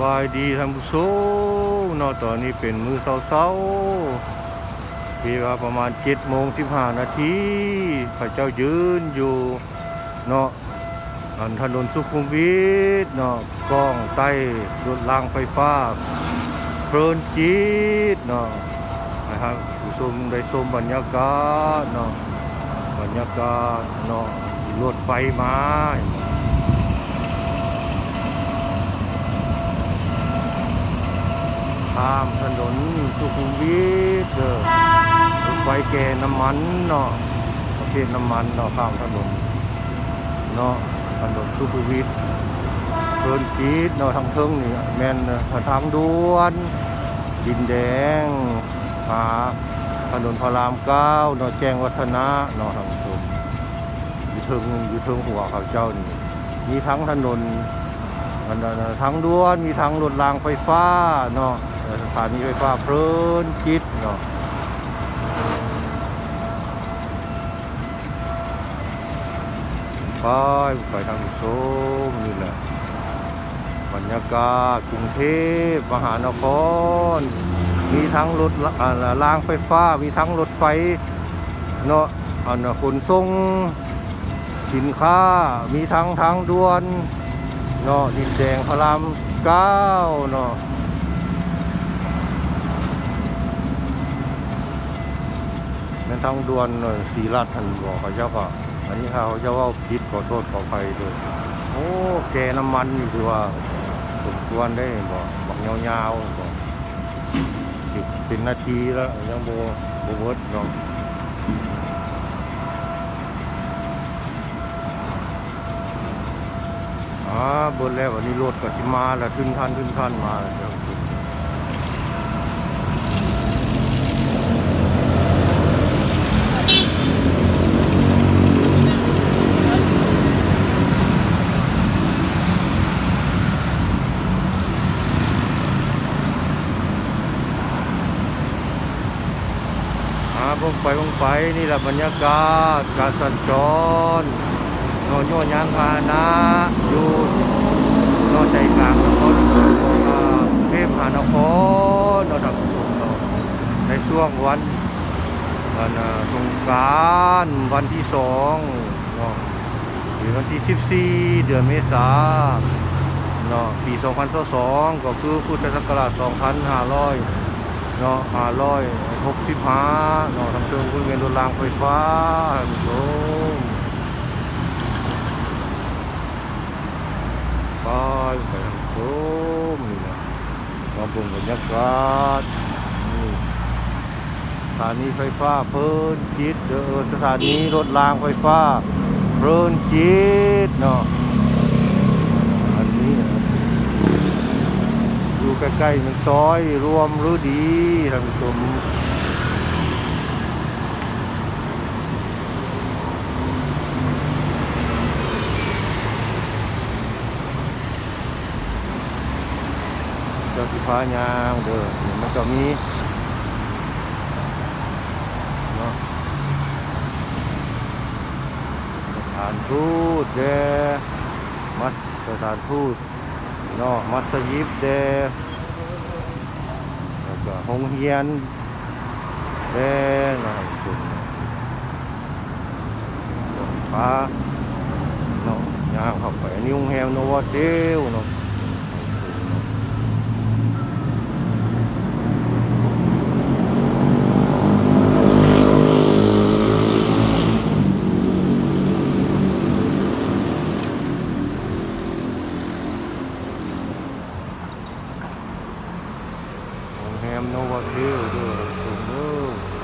บายดีท่านผู้ชมเนาะตอนนี้เป็นมือเศร้าๆที่ว่าประมาณ7โมง15นาทีพระเจ้ายืนอยู่เนาะอันถนนสุขุมวิทเนาะกล้องใต้รถรางไฟฟ้าเพลินจิตเนาะนะครับผู้ชมได้ชมบรรยากาศเนาะบรรยากาศเนาะรถไฟมา ข้ามถนนสุขุมวิทเด้อรถไฟแก่น้ำมันเนาะประเภทน้ำมันเนาะข้ามถนนเนาะถนนสุขุมวิทเพิ่นจีดเนาะทางเทิงนี่แม่นทางด่วนดินแดงหาถนนพระรามเก้าเนาะแจ้งวัฒนะเนาะทางชมอยู่เทิงอยู่เทิงหัวเขาเจ้านี่มีทั้งถนนอันนั้นน่ะทางด่วนมีทางรถรางไฟฟ้าเนาะ สถานีไฟฟ้าเพลินจิตเนาะไปไปทางโซมนี่แหละบรรยากาศกรุงเทพมหานคร มีทั้งรถล่ารางไฟฟ้า มีทั้งรถไฟเนาะอันขนส่งสินค้า มีทั้งทางด่วนเนาะดินแดงพระรามเก้าเนาะ แม่นทางด่วนสีรัดทันบอกเขาเจ้าก็อันนี้เขาเจ้าว่าผิดขอโทษขออภัยด้วยโอ้แกน้ำมันนี่คือว่าสมควรได้บอกบอกยาวๆบอกสิบเป็นนาทีแล้วยังโบโบเวิร์ดเนาะอ่าบนแล้ววันนี้รถก็สิมาแล้วขึ้นคันขึ้นคันมาแล้ว อ่าผมไปผมไปนี่แหละบรรยากาศการสัญจรนอนโยนยานพานะอยู่นอนใจกลางนครเทพมหานครนอนทางสุนเนในช่วงวันวันสงกรานวันที่สองเนาะหรือวันที่สิบสี่เดือนเมษาเนาะปีสองพันสองก็คือพุทธศักราชสองพันห้าร้อยเนาะห้าร้อย หกสิบห้าเนาะทำเชิงบริเวณรถรางไฟฟ้าท่านผู้ชมไปไปทางโซมนี่นะมาเบิ่งบรรยากาศนี่สถานีไฟฟ้าเพลินจิตเด้อสถานีรถรางไฟฟ้าเพลินจิตเนาะอันนี้นะอยู่ใกล้ๆมันซอยรวมรู้ดีท่านผู้ชม จ้าสิพายางเด้อมันก็มีเนาะสถานทูตเดมัสสถานทูตเนาะมัสยิดเดแล้วก็โรงเรียนเดนะคุณฟ้าเนาะยางเข้าไปนิวแฮมโนวาเทลเนาะ โรงแรมโนวาเทลด้วยถูกเด้อ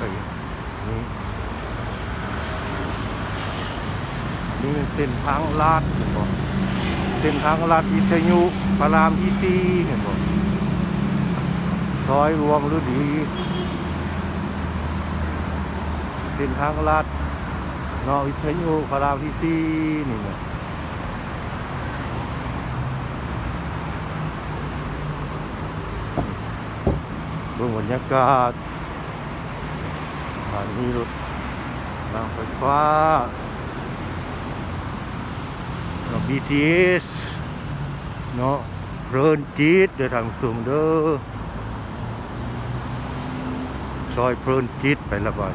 ไปนี่นี่เป็นเส้นทางลาดเห็นบ่เส้นทางลัดวิทยุพระรามที่สี่เห็นบ่ซอยรวมฤดีเส้นทางลัดนาะวิทยุพระรามที่สี่นี่เนี่ยเบื้องบรรยากาศสถานีรถรางไฟฟ้า เนาะ BTS เนาะเพลินจิตเดี๋ยวทางสูงเด้อซอยเพลินจิตไปละบ่อย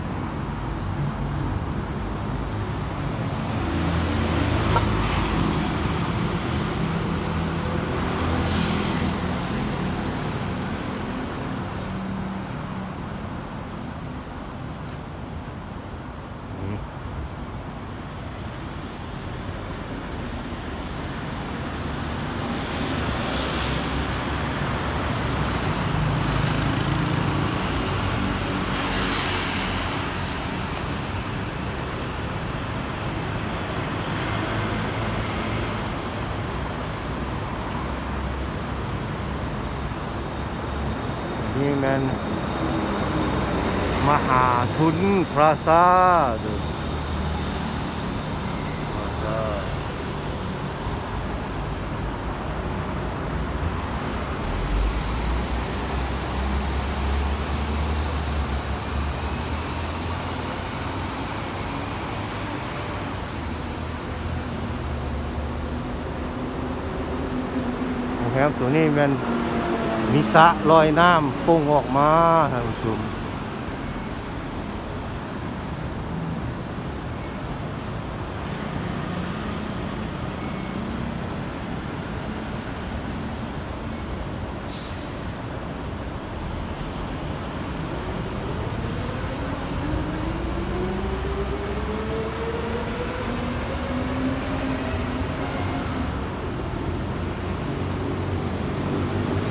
นี่แมนมหาทุนพราซาเด้อพราซาโรงแรมตัวนี้มัน มีสะลอยน้ำปุ่งออกมาท่านผู้ชม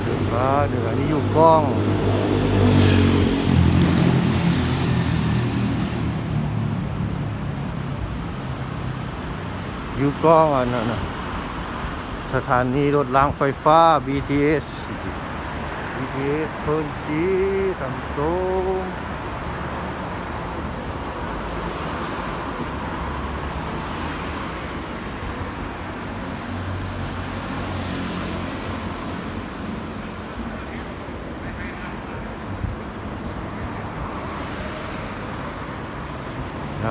เดือดฟ้าเดือดนี่อยู่ กล้อง อยู่กล้องอันนั้นสถานีรถรางไฟฟ้า BTS BTS เพิ่นจีทำโซง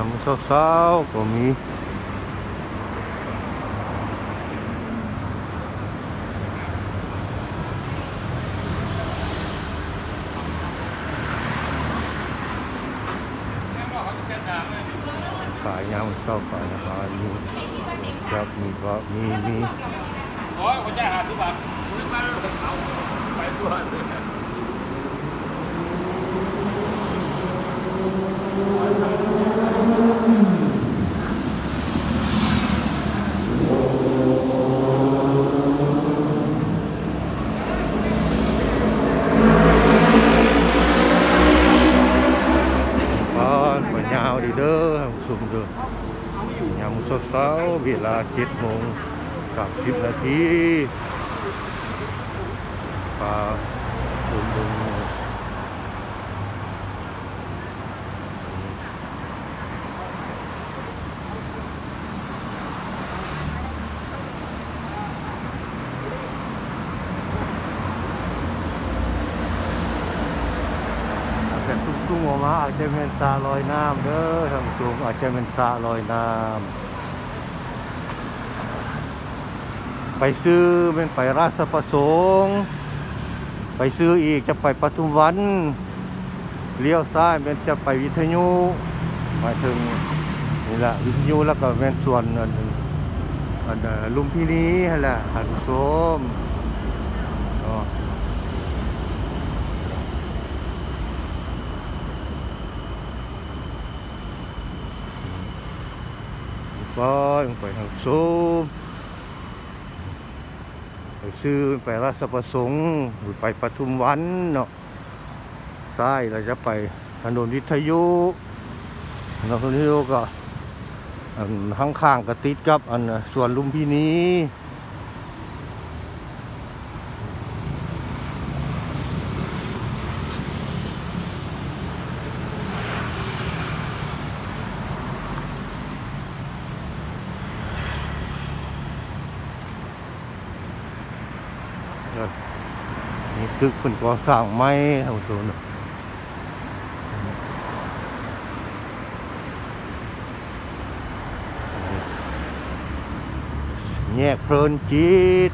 ามเช้าๆก็มีขายยามเช้าขายอาหารมีครับมีก็มีมีโอ้ยผมจะหาทุกบาทคุณมาแล้วเอาไปตัวบ้านปัญญาวดีเด้อให้ผู้ชมเด้อยามเช้าๆเว ลาเจ็ดโมงสามสิบนาทีพาคุณลุงอาจจะตุ้งๆออกมาอาจจะเป็นสาลอยน้ำเด้อท่านผู้ชมอาจจะเป็นสาลอยน้ำ ไปซื้อเป็นไปราชประสงค์ ไปซื้ออีกจะไปปทุมวัน เลี้ยวซ้ายเป็นจะไปวิทยุหมายถึงนี่แหละวิทยุแล้วก็เป็นส่วนอันอันเอ่อลุมพินีนั่นแหละหันโสมอ๋อไปไปทางโสม ซื้อไปราชประสงค์หรือไปปทุมวันเนาะซ้ายเราจะไปถนนวิทยุถนนวิทยุก็อันข้างๆก็ติดกับ อันน่ะสวนลุมพินี ตึกเป็นก่อสร้างไม้ทางโซนน่ะแยกเพลินจิต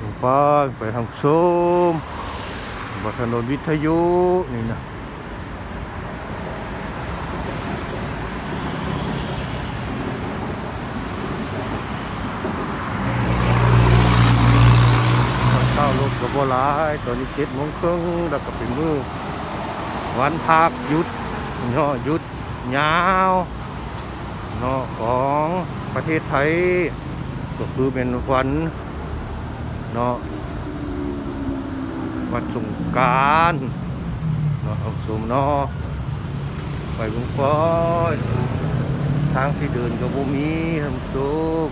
ลงไปไปทางโซมบนถนนวิทยุนี่นะข้าวรถกับโบหลายตอนนี้เจ็ดโมงครึ่งแล้วก็เป็นมือวันพักหยุดเนาะหยุดยาวเนาะของประเทศไทย ก็คือเป็นวัน เนาะวันสงการเนาะเอาสมเนาะไปบุ้งฟ้อยทางที่เดินก็บ่มีทำซุม